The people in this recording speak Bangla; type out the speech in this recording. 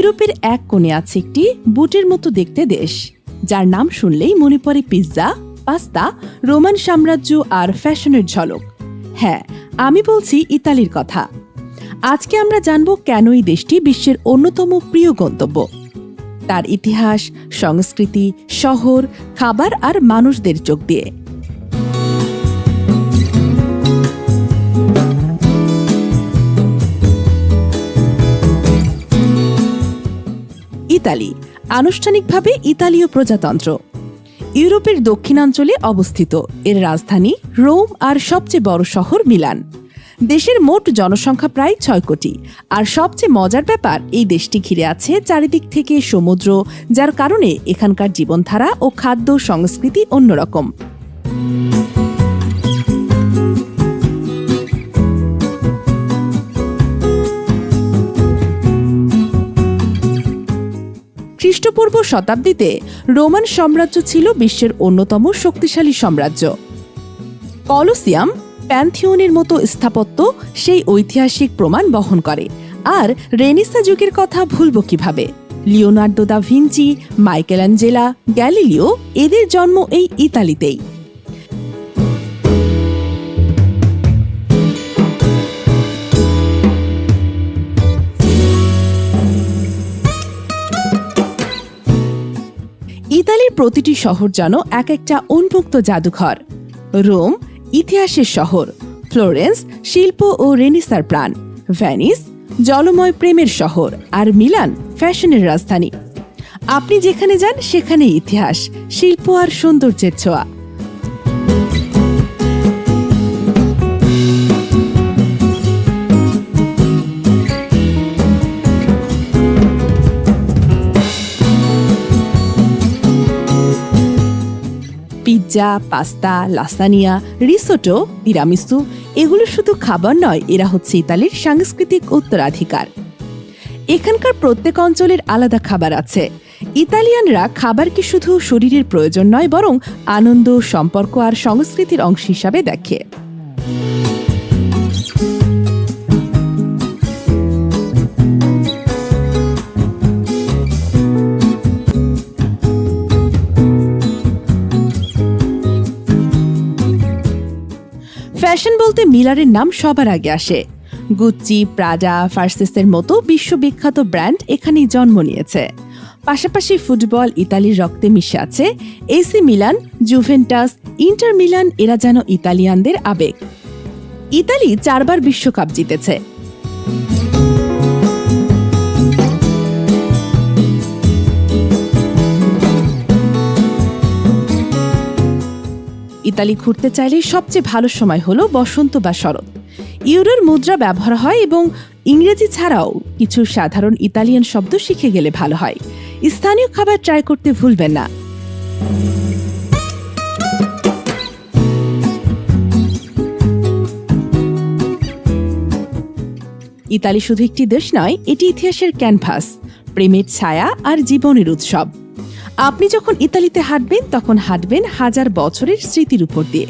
ইউরোপের এক কোণে আছে একটি বুটের মতো দেখতে দেশ, যার নাম শুনলেই মনে পড়ে পিৎজা, পাস্তা, রোমান সাম্রাজ্য আর ফ্যাশনের ঝলক। হ্যাঁ আমি বলছি ইতালির কথা। আজকে আমরা জানব কেন এই দেশটি বিশ্বের অন্যতম প্রিয় গন্তব্য। তার ইতিহাস, সংস্কৃতি, শহর, খাবার আর মানুষদের চোখ দিয়ে। ইতালি, আনুষ্ঠানিকভাবে ইতালীয় প্রজাতন্ত্র। ইউরোপের দক্ষিণাঞ্চলে অবস্থিত। এর রাজধানী রোম আর সবচেয়ে বড় শহর মিলান। দেশের মোট জনসংখ্যা প্রায় ছয় কোটি। আর সবচেয়ে মজার ব্যাপার, এই দেশটি ঘিরে আছে চারিদিক থেকে সমুদ্র, যার কারণে এখানকার জীবনধারা ও খাদ্য সংস্কৃতি অন্যরকম। খ্রিস্টপূর্ব শতাব্দীতে রোমান সাম্রাজ্য ছিল বিশ্বের অন্যতম শক্তিশালী সাম্রাজ্য। কলোসিয়াম প্যান্থিওনের মতো স্থাপত্য সেই ঐতিহাসিক প্রমাণ বহন করে। আর রেনিসা যুগের কথা ভুলব কীভাবে? Leonardo da Vinci, Michelangelo, Galileo, এদের জন্ম এই ইতালিতেই। প্রতিটি শহর যেন এক একটা উন্মুক্ত জাদুঘর। রোম, ইতিহাসের শহর। ফ্লোরেন্স, শিল্প ও রেনিসার প্রাণ। ভ্যানিস জলময় প্রেমের শহর। আর মিলান, ফ্যাশনের রাজধানী। আপনি যেখানে যান সেখানে ইতিহাস, শিল্প আর সৌন্দর্যের ছোঁয়া। Pizza pasta, lasagna risotto tiramisu এগুলো শুধু খাবার নয়, এরা হচ্ছে ইতালির সাংস্কৃতিক উত্তরাধিকার। এখানকার প্রত্যেক অঞ্চলের আলাদা খাবার আছে। ইতালিয়ানরা খাবারকে শুধু শরীরের প্রয়োজন নয়, বরং আনন্দ, সম্পর্ক আর সংস্কৃতির অংশ হিসাবে দেখে। ফ্যাশন বলতে মিলারের নাম সবার আগে আসে। গুচ্চি প্রাডা ফার্সেসের মতো বিশ্ববিখ্যাত ব্র্যান্ড এখানেই জন্ম নিয়েছে। পাশাপাশি ফুটবল ইতালির রক্তে মিশে আছে AC Milan, Juventus, Inter Milan, এরা যেন ইতালিয়ানদের আবেগ। ইতালি চারবার বিশ্বকাপ জিতেছে। ইতালি ঘুরতে চাইলে সবচেয়ে ভালো সময় হলো বসন্ত বা শরৎ। ইউরোর মুদ্রা ব্যবহার হয় এবং ইংরেজি ছাড়াও কিছু সাধারণ ইতালিয়ান শব্দ শিখে গেলে ভালো হয়। স্থানীয় খাবার ট্রাই করতে ভুলবেন না। ইতালি শুধু একটি দেশ নয়, এটি ইতিহাসের ক্যানভাস প্রেমের ছায়া আর জীবনের উৎসব। আপনি যখন ইতালিতে হাঁটবেন তখন হাঁটবেন হাজার বছরের স্মৃতির উপর দিয়ে।